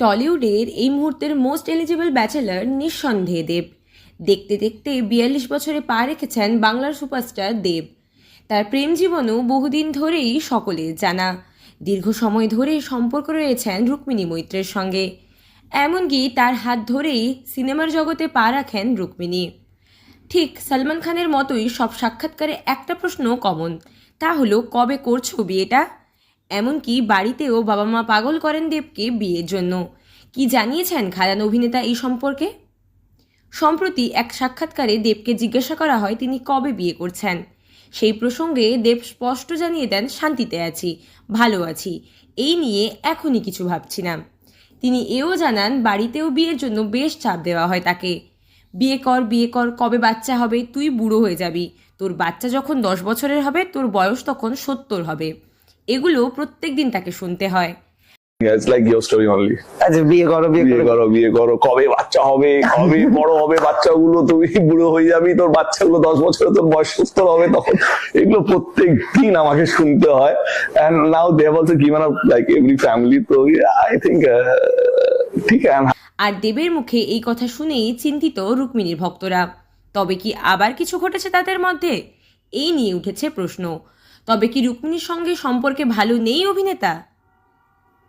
টলিউডের এই মুহূর্তের most eligible bachelor নিঃসন্দেহে দেব। দেখতে দেখতে বিয়াল্লিশ বছরে পা রেখেছেন বাংলার সুপারস্টার দেব। তার প্রেম জীবনও বহুদিন ধরেই সকলে জানা। দীর্ঘ সময় ধরে সম্পর্ক রয়েছেন রুক্মিণী মৈত্রের সঙ্গে। এমনকি তার হাত ধরেই সিনেমার জগতে পা রাখেন রুক্মিণী। ঠিক সলমান খানের মতোই সব সাক্ষাৎকারে একটা প্রশ্ন কমন তা হলো, কবে করছ বিয়েটা এমনকি বাড়িতেও বাবা মা পাগল করেন দেবকে বিয়ের জন্য। কি জানিয়েছেন খাদান অভিনেতা এই সম্পর্কে? সম্প্রতি এক সাক্ষাৎকারে দেবকে জিজ্ঞাসা করা হয় তিনি কবে বিয়ে করছেন। সেই প্রসঙ্গে দেব স্পষ্ট জানিয়ে দেন, শান্তিতে আছি, ভালো আছি, এই নিয়ে এখনই কিছু ভাবছি না। তিনি এও জানান, বাড়িতেও বিয়ের জন্য বেশ চাপ দেওয়া হয় তাকে। বিয়ে কর বিয়ে কর, কবে বাচ্চা হবে, তুই বুড়ো হয়ে যাবি। তোর বাচ্চা যখন দশ বছরের হবে, তোর বয়স তখন সত্তর হবে। এগুলো প্রত্যেক দিন তাকে শুনতে হয়। Story আচ্ছা বিয়ে করো বিয়ে করো। বিয়ে করো। কবে বাচ্চা হবে কবে বড় হবে বাচ্চাগুলো তুমি বুড়ো হয়ে যাবি তোর বাচ্চাগুলো দশ বছরে তোর বয়স সুস্থ হবে তখন। এগুলো প্রত্যেক দিন আমাকে শুনতে হয়। And now they have also given up like every family তো uh, ঠিক আর দেবের মুখে এই কথা শুনেই চিন্তিত রুক্মিণীর ভক্তরা। তবে কি আবার কিছু ঘটেছে তাদের মধ্যে? এই নিয়ে উঠেছে প্রশ্ন। তবে কি রুক্মিণীর সঙ্গে সম্পর্কে ভালো নেই অভিনেতা?